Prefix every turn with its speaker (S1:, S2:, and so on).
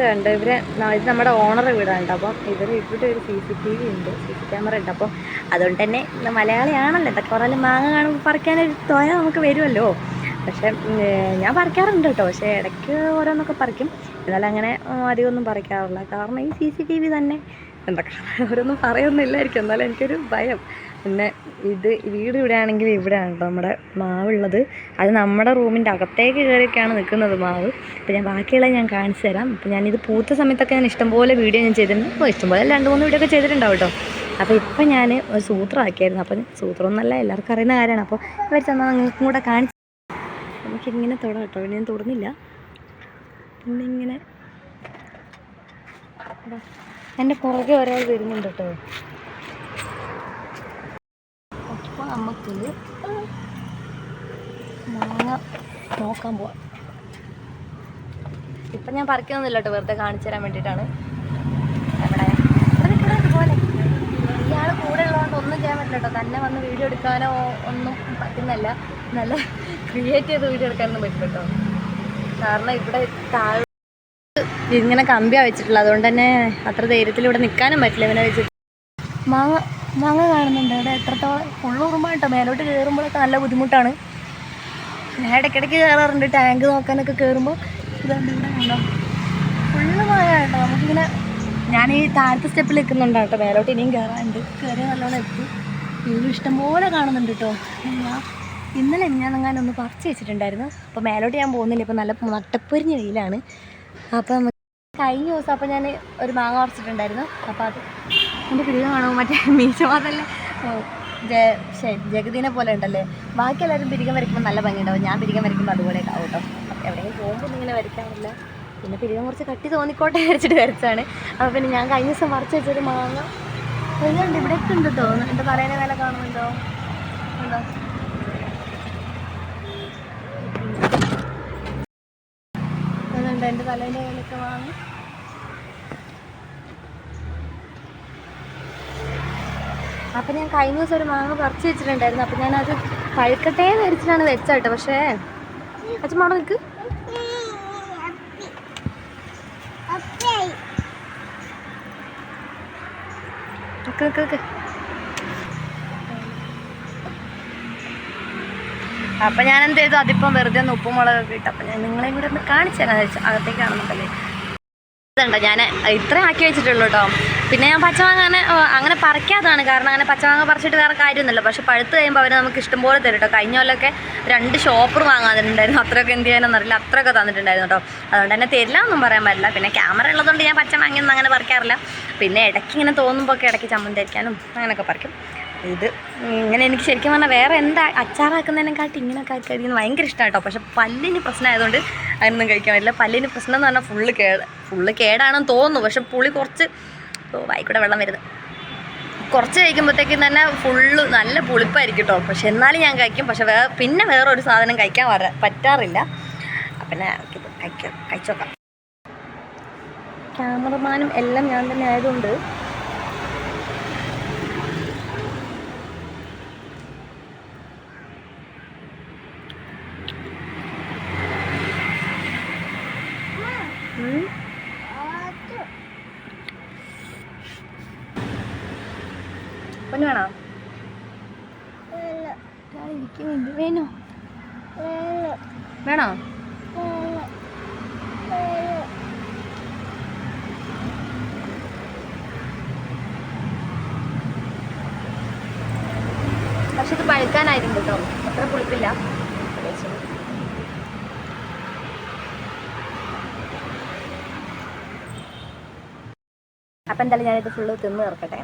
S1: കണ്ട് ഇവർ ന- ഇത് നമ്മുടെ ഓണർ വീടാണ് അപ്പം ഇവർ ഇവിടെ ഒരു സി സി ടി വി ഉണ്ട് സി സി ക്യാമറ ഉണ്ട്. അപ്പം അതുകൊണ്ട് തന്നെ മലയാളിയാണല്ലോ. എന്താ കുറേ മാങ്ങ കാണുമ്പോൾ പറിക്കാനൊരു തോയ നമുക്ക് വരുമല്ലോ. പക്ഷേ ഞാൻ പറിക്കാറുണ്ട് കേട്ടോ. പക്ഷേ ഇടയ്ക്ക് ഓരോന്നൊക്കെ പറിക്കും. എന്നാലും അങ്ങനെ അധികമൊന്നും പറിക്കാറില്ല. കാരണം ഈ സി സി ടി വി തന്നെ എന്തൊക്കെ അവരൊന്നും പറയൊന്നുമില്ലായിരിക്കും എന്നാലും എനിക്കൊരു ഭയം. പിന്നെ ഇത് വീട് ഇവിടെയാണെങ്കിൽ ഇവിടെയാണ് കേട്ടോ നമ്മുടെ മാവുള്ളത്. അത് നമ്മുടെ റൂമിന്റെ അകത്തേക്ക് കയറിയൊക്കെയാണ് നിൽക്കുന്നത് മാവ്. അപ്പോൾ ഞാൻ ബാക്കിയുള്ള ഞാൻ കാണിച്ചു തരാം. അപ്പോൾ ഞാനിത് പൂത്ത സമയത്തൊക്കെ ഞാൻ ഇഷ്ടംപോലെ വീഡിയോ ഞാൻ ചെയ്തിട്ടുണ്ട്. അപ്പോൾ ഇഷ്ടംപോലെ രണ്ട് മൂന്ന് വീഡിയോ ഒക്കെ ചെയ്തിട്ടുണ്ടാവും കേട്ടോ അപ്പോൾ ഇപ്പം ഞാൻ ഒരു സൂത്രമാക്കിയായിരുന്നു. അപ്പം സൂത്രം എന്നല്ല എല്ലാവർക്കും അറിയുന്ന കാര്യമാണ്. അപ്പോൾ ഇവർ ചെന്നാൽ നിങ്ങൾക്കും കൂടെ കാണിച്ചു നമുക്കിങ്ങനെ തൊടാം കേട്ടോ പിന്നെ ഞാൻ തൊടുന്നില്ല. പിന്നെ ഇങ്ങനെ എന്റെ പുറകെ ഒരാൾ വരുന്നുണ്ട് കേട്ടോ. അപ്പോൾ നമുക്ക് മാങ്ങ നോക്കാൻ പോവാം. ഇപ്പം ഞാൻ പറിക്കുന്നൊന്നുമില്ല കേട്ടോ വെറുതെ കാണിച്ചു തരാൻ വേണ്ടിയിട്ടാണ്. ഇയാൾ കൂടെ ഉള്ളതുകൊണ്ട് ഒന്നും ചെയ്യാൻ പറ്റില്ല കേട്ടോ. തന്നെ വന്ന് വീഡിയോ എടുക്കാനോ ഒന്നും പറ്റുന്നല്ല. നല്ല ക്രിയേറ്റ് ചെയ്ത് വീഡിയോ എടുക്കാനൊന്നും പറ്റില്ല കേട്ടോ. കാരണം ഇവിടെ താഴെ ഇങ്ങനെ കമ്പിയാ വെച്ചിട്ടുള്ളത്. അതുകൊണ്ട് തന്നെ അത്ര ധൈര്യത്തിൽ ഇവിടെ നിൽക്കാനും പറ്റില്ല ഇവനെ വെച്ചിട്ട്. മാങ്ങ മാങ്ങ കാണുന്നുണ്ട്. ഇവിടെ എത്രത്തോളം ഉള്ളുറുമ്പാട്ടോ മേലോട്ട് കയറുമ്പോഴൊക്കെ നല്ല ബുദ്ധിമുട്ടാണ്. ഞാൻ ഇടയ്ക്കിടയ്ക്ക് കയറാറുണ്ട് ടാങ്ക് നോക്കാനൊക്കെ കയറുമ്പോൾ ഇതുണ്ട് ഇവിടെ കണ്ടോ? ഫുള്ള് മാങ്ങ കേട്ടോ. നമുക്കിങ്ങനെ ഞാൻ ഈ താഴത്തെ സ്റ്റെപ്പിൽ നിൽക്കുന്നുണ്ട് കേട്ടോ. മേലോട്ട് ഇനിയും കയറാനുണ്ട് കയറി നല്ലോണം എത്തി. വീണ്ടും ഇഷ്ടംപോലെ കാണുന്നുണ്ട് കേട്ടോ. ഇന്നലെ ഞാൻ അങ്ങനെ ഒന്ന് പറിച്ച് വെച്ചിട്ടുണ്ടായിരുന്നു. അപ്പോൾ മേലോട്ട് ഞാൻ പോകുന്നില്ല. ഇപ്പോൾ നല്ല നട്ടപ്പൊരിഞ്ഞ വെയിലാണ്. നമുക്ക് കഴിഞ്ഞ ദിവസം അപ്പോൾ ഞാൻ ഒരു മാങ്ങ പറിച്ചിട്ടുണ്ടായിരുന്നു. അപ്പോൾ അത് എന്റെ പിരിവ് കാണുമ്പോൾ മറ്റേ മീശമാതല്ല ജഗതിനെ പോലെ ഉണ്ടല്ലേ? ബാക്കി എല്ലാവരും പിരികം വരയ്ക്കുമ്പോൾ നല്ല ഭംഗിയുണ്ടാവും. ഞാൻ പിരികം വരയ്ക്കുമ്പോൾ അതുപോലെ ഉണ്ടാവും കേട്ടോ. എവിടെയെങ്കിലും പോകുമ്പോൾ ഇങ്ങനെ വരയ്ക്കാറില്ല. പിന്നെ പിരികം കുറച്ച് കട്ടി തോന്നിക്കോട്ടെ വരച്ചിട്ട് വരച്ചാണ് അപ്പോൾ പിന്നെ ഞാൻ കഴിഞ്ഞ ദിവസം പറിച്ച് വെച്ചൊരു മാങ്ങ. ഇതുണ്ട് ഇവിടെയൊക്കെ ഉണ്ട് തോന്നുന്നു എന്റെ പറയുന്ന വില കാണുന്നുണ്ടോ? ഉണ്ടോ? അതുണ്ട് എന്റെ തലേന്റെ വിലയൊക്കെ വാങ്ങി അപ്പം ഞാൻ കഴിഞ്ഞ ദിവസം ഒരു മാങ്ങ പറിച്ച് വെച്ചിട്ടുണ്ടായിരുന്നു. അപ്പം ഞാനത് പഴുക്കട്ടെ എന്ന് വിചാരിച്ചിട്ടാണ് വെച്ചാട്ടോ പക്ഷേ അച്ഛൻ അവിടെ നിൽക്ക് അപ്പൊ ഞാൻ എന്ത് ചെയ്തു? അതിപ്പം വെറുതെ ഒന്ന് ഉപ്പും മുളകൊക്കെ ഇട്ട് അപ്പം ഞാൻ നിങ്ങളെ കൂടെ ഒന്ന് കാണിച്ചു തരാന്ന് വെച്ചു അകത്തേക്കാണെന്നുണ്ടല്ലേ ഞാൻ ഇത്രയും ആക്കി വെച്ചിട്ടുള്ളൂ കേട്ടോ. പിന്നെ ഞാൻ പച്ചമാങ്ങ അങ്ങനെ അങ്ങനെ പറിക്കാത്തതാണ്. കാരണം അങ്ങനെ പച്ചമാങ്ങ പറിച്ചിട്ട് വേറെ കാര്യമൊന്നുമില്ല. പക്ഷെ പഴുത്ത് കഴിയുമ്പോൾ അവർ നമുക്ക് ഇഷ്ടംപോലെ തരും കേട്ടോ. കഴിഞ്ഞ കൊല്ലമൊക്കെ രണ്ട് ഷോപ്പർ വാങ്ങാതിട്ടുണ്ടായിരുന്നു അത്രയൊക്കെ എന്ത് ചെയ്യാനെന്നറിയില്ല അത്രയൊക്കെ തന്നിട്ടുണ്ടായിരുന്നു കേട്ടോ. അതുകൊണ്ട് തന്നെ തരില്ല എന്നും പറയാൻ പറ്റില്ല പിന്നെ ക്യാമറ ഉള്ളതുകൊണ്ട് ഞാൻ പച്ചമാങ്ങയൊന്നും അങ്ങനെ പറിക്കാറില്ല. പിന്നെ ഇടയ്ക്ക് ഇങ്ങനെ തോന്നുമ്പോൾ ഒക്കെ ഇടയ്ക്ക് ചമ്മന്തി അരിക്കാനും അങ്ങനെയൊക്കെ പറിക്കും. ഇത് ഇങ്ങനെ എനിക്ക് ശരിക്കും പറഞ്ഞാൽ വേറെ എന്താ അച്ചാറാക്കുന്നതിനെക്കാട്ടി ഇങ്ങനെയൊക്കെ ആക്കി കഴിക്കുന്നത് ഭയങ്കര ഇഷ്ടമാണ് കേട്ടോ. പക്ഷെ പല്ലിന് പ്രശ്നമായതുകൊണ്ട് അതിനൊന്നും കഴിക്കാൻ പറ്റില്ല. പല്ലിന് പ്രശ്നം എന്ന് പറഞ്ഞാൽ ഫുള്ള് കേട് ഫുള്ള് കേടാണെന്ന് തോന്നുന്നു. പക്ഷെ പുളി കുറച്ച് ഓ വായിക്കൂടെ വെള്ളം വരുന്നത് കുറച്ച് കഴിക്കുമ്പോഴത്തേക്കും തന്നെ ഫുള്ള് നല്ല പുളിപ്പായിരിക്കും കേട്ടോ പക്ഷെ എന്നാലും ഞാൻ കഴിക്കും. പക്ഷെ വേറെ പിന്നെ ഒരു സാധനം കഴിക്കാൻ വര പറ്റാറില്ല. അപ്പം കഴിക്കാം കഴിച്ചോക്കാം. ക്യാമറമാനും എല്ലാം ഞാൻ തന്നെ ആയതുകൊണ്ട് പൊന്നു വേണോ ഇരിക്കുന്നുണ്ട് വേണോ? വേണോ? പക്ഷെ ഇത് പഴുക്കാനായിരുന്നു കേട്ടോ. അത്ര പുളിപ്പില്ല. അപ്പം എന്തായാലും ഞാനിത് ഫുള്ള് തിന്ന് തീർക്കട്ടെ.